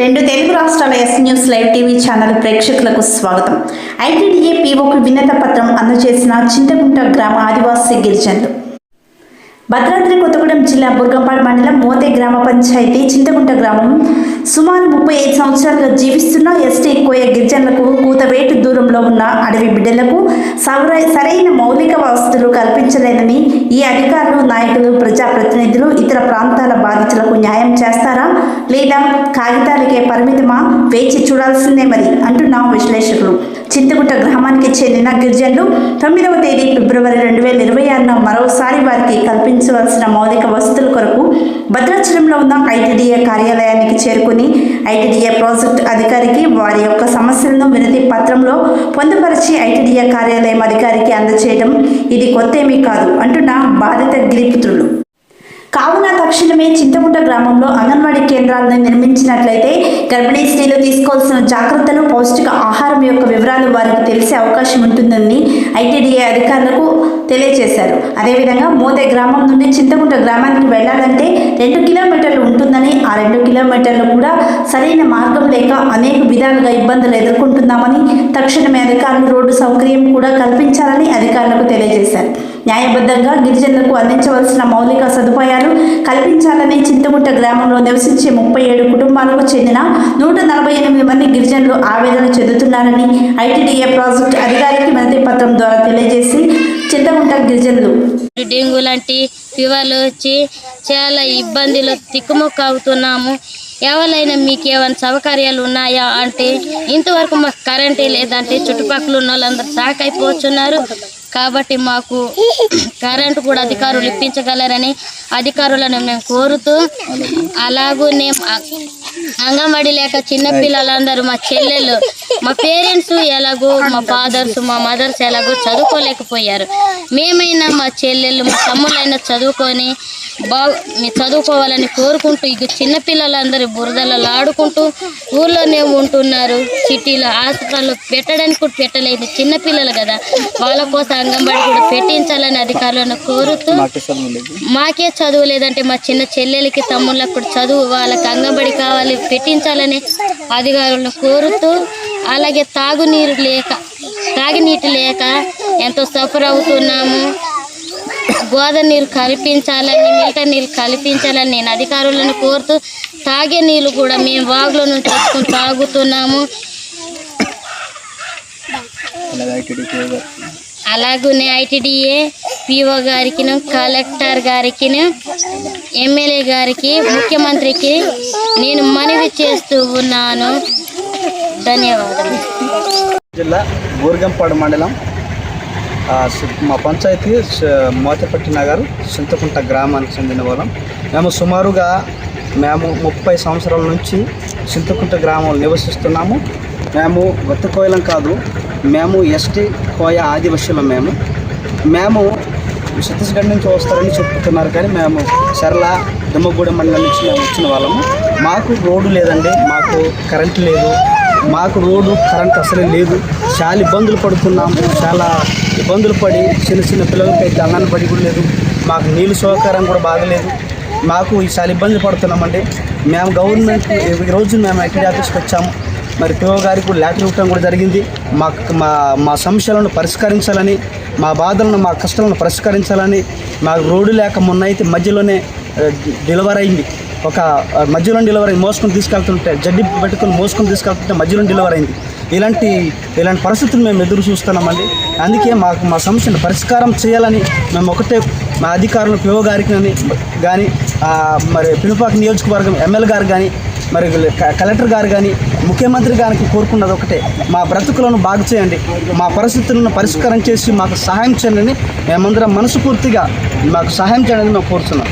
రెండు తెలుగు రాష్ట్రాల S news live TV channel ప్రేక్షకులకు స్వాగతం. ఐటీడీఏ పీఓకు వినత పత్రం అందజేసిన చింతగుంట గ్రామ ఆదివాసీ గిరిజనులు. భద్రాద్రి కొత్తగూడెం జిల్లా బుర్గంపాడు మండలం మోతే గ్రామ పంచాయతీ చింతగుంట గ్రామం. సుమారు ముప్పై ఐదు సంవత్సరాలుగా జీవిస్తున్న ఎస్టీ కోయ గిరిజనులకు కూతవేటు దూరంలో ఉన్న అడవి బిడ్డలకు సరైన మౌలిక వసతులు కల్పించలేదని ఈ అధికారులు నాయకులు ప్రజాప్రతినిధులు ఇతర ప్రాంతాల బాధితులకు న్యాయం చేస్తారా? లేదా కాగితాలకే పరిమితమా? వేచి చూడాల్సిందే మరి అంటున్నాం విశ్లేషకులు. చింతగుట్ట గ్రామానికి చెందిన గిరిజనులు తొమ్మిదవ తేదీ ఫిబ్రవరి రెండు వేల ఇరవై ఆరున మరోసారి వారికి కల్పించవలసిన మౌలిక వసతుల కొరకు భద్రాచలంలో ఉన్న ఐటీడీఏ కార్యాలయానికి చేరుకుని ఐటీడీఏ ప్రాజెక్ట్ అధికారికి వారి యొక్క సమస్యలను వినతి పత్రంలో పొందుపరిచి ఐటీడీఏ కార్యాలయం అధికారికి అందజేయడం ఇది కొత్త ఏమీ కాదు అంటున్న బాధిత గిరిపుత్రులు. కావున తక్షణమే చింతగుట్ట గ్రామంలో అంగన్వాడీ కేంద్రాలను నిర్మించినట్లయితే గర్భిణీ స్త్రీలు తీసుకోవాల్సిన జాగ్రత్తలు పౌష్టిక ఆహారం యొక్క వివరాలు వారికి తెలిసే అవకాశం ఉంటుందని ఐటీడీఏ అధికారులకు తెలియజేశారు. అదేవిధంగా మోదే గ్రామం నుండి చింతకుంట గ్రామానికి వెళ్ళాలంటే రెండు కిలోమీటర్లు ఉంటుందని ఆ రెండు కిలోమీటర్లు కూడా సరైన మార్గం లేక అనేక విధాలుగా ఇబ్బందులు ఎదుర్కొంటున్నామని తక్షణమే అధికారులు రోడ్డు సౌకర్యం కూడా కల్పించాలని అధికారులకు తెలియజేశారు. న్యాయబద్ధంగా గిరిజనులకు అందించవలసిన మౌలిక సదుపాయాలు కల్పించాలని చింతగుట్ట గ్రామంలో నివసించే ముప్పై ఏడు కుటుంబాలకు చెందిన నూట నలభై ఎనిమిది మంది గిరిజనులు ఆవేదన చెందుతున్నారని ఐటీడీఏ ప్రాజెక్టు అధికారికి వినతి పత్రం ద్వారా తెలియజేసి చింతగుంట గిరిజనులు. డెంగ్యూ లాంటి ఫీవర్లు వచ్చి చాలా ఇబ్బందులు తిక్కుముక్కు అవుతున్నాము ఎవరైనా మీకు ఏమైనా సౌకర్యాలు ఉన్నాయా అంటే ఇంతవరకు మాకు కరెంటే లేదంటే చుట్టుపక్కల ఉన్న వాళ్ళందరూ షాక్ అయిపోతున్నారు కాబట్టి మాకు కరెంటు కూడా అధికారులు ఇప్పించగలరని అధికారులను మేము కోరుతూ అలాగూనే అంగన్వాడీ లేక చిన్నపిల్లలందరూ మా చెల్లెలు మా పేరెంట్స్ ఎలాగో మా ఫాదర్స్ మా మదర్స్ ఎలాగో చదువుకోలేకపోయారు. మేమైనా మా చెల్లెళ్ళు మా తమ్ముళ్ళైనా చదువుకొని బాగు చదువుకోవాలని కోరుకుంటూ ఇక చిన్నపిల్లలందరూ బురదలలో ఆడుకుంటూ ఊళ్ళోనే ఉంటున్నారు. సిటీలో హాస్పిటల్లో పెట్టడానికి కూడా పెట్టలేదు. చిన్నపిల్లలు కదా. వాళ్ళ కోసం అంగన్వాడీ కూడా పెట్టించాలని అధికారులను కోరుతూ మాకే చదువు లేదంటే మా చిన్న చెల్లెలకి తమ్ముళ్ళకి కూడా చదువు వాళ్ళకి అంగన్వాడీ కావాలి పెట్టించాలని అధికారులను కోరుతూ అలాగే తాగునీరు లేక తాగునీటి లేక ఎంతో సఫర్ అవుతున్నాము. గోదా నీరు కల్పించాలని మిల్ట నీరు కల్పించాలని నేను అధికారులను కోరుతూ తాగే నీళ్ళు కూడా మేము వాగులో నుంచి తెచ్చుకొని తాగుతున్నాము. అలాగనే ఐటీడీఏ పిఓ గారికి కలెక్టర్ గారికి ఎమ్మెల్యే గారికి ముఖ్యమంత్రికి నేను మనవి చేస్తూ ఉన్నాను. ధన్యవాదాలు. జిల్లా గోర్గంపాడు మండలం మా పంచాయతీ మోతపట్టి నగర్ చింతకుంట గ్రామానికి చెందిన వాళ్ళం. మేము సుమారుగా మేము ముప్పై సంవత్సరాల నుంచి చింతకుంట గ్రామంలో నివసిస్తున్నాము. మేము కోయలం కాదు మేము ఎస్టీ కోయ ఆదివాసీలం మేము. మేము ఛత్తీస్గఢ్ నుంచి వస్తారని చెప్తున్నారు కానీ మేము సరళ దుమ్మగూడెం మండలం నుంచి మేము వచ్చిన వాళ్ళము. మాకు రోడ్డు లేదండి మాకు కరెంటు లేదు. మాకు రోడ్డు కరెంట్ అసలే లేదు. చాలా ఇబ్బందులు పడుతున్నాము చాలా ఇబ్బందులు పడి చిన్న చిన్న పిల్లలకి అయితే పడి కూడా లేదు. మాకు నీళ్ళు సౌకర్యం కూడా బాగలేదు మాకు ఈ చాలా ఇబ్బంది పడుతున్నామండి. మేము గవర్నమెంట్ ఈ మేము ఎక్కడి ఆఫీస్కి వచ్చాము. మరి పిఓ గారికి కూడా లెటర్ కూడా జరిగింది. మాకు మా మా సమస్యలను పరిష్కరించాలని మా బాధలను మా కష్టాలను పరిష్కరించాలని మాకు రోడ్డు లేక మొన్న అయితే మధ్యలోనే ఆ, డెలివరీ అయింది. ఒక మధ్యలో డెలివరీ మోసుకుని మోసుకొని తీసుకెళ్తుంటే జడ్డి పెట్టుకుని మోసుకొని తీసుకెళ్తుంటే మధ్యలో డెలివరీ అయింది. ఇలాంటి ఇలాంటి పరిస్థితులు మేము ఎదురు చూస్తున్నామండి అందుకే మాకు మా సమస్యను పరిష్కారం చేయాలని మేము ఒకటే మా అధికారులు పిఓ గారికి కానీ కానీ మరి పిలుపాక నియోజకవర్గం ఎమ్మెల్యే గారు కానీ మరి కలెక్టర్ గారు కానీ ముఖ్యమంత్రి గారికి కోరుకున్నది ఒకటే. మా బ్రతుకులను బాగు చేయండి. మా పరిస్థితులను పరిష్కారం చేసి మాకు సహాయం చేయండి మేమందరం మనస్ఫూర్తిగా మాకు సహాయం చేయండి మేము కోరుతున్నాం.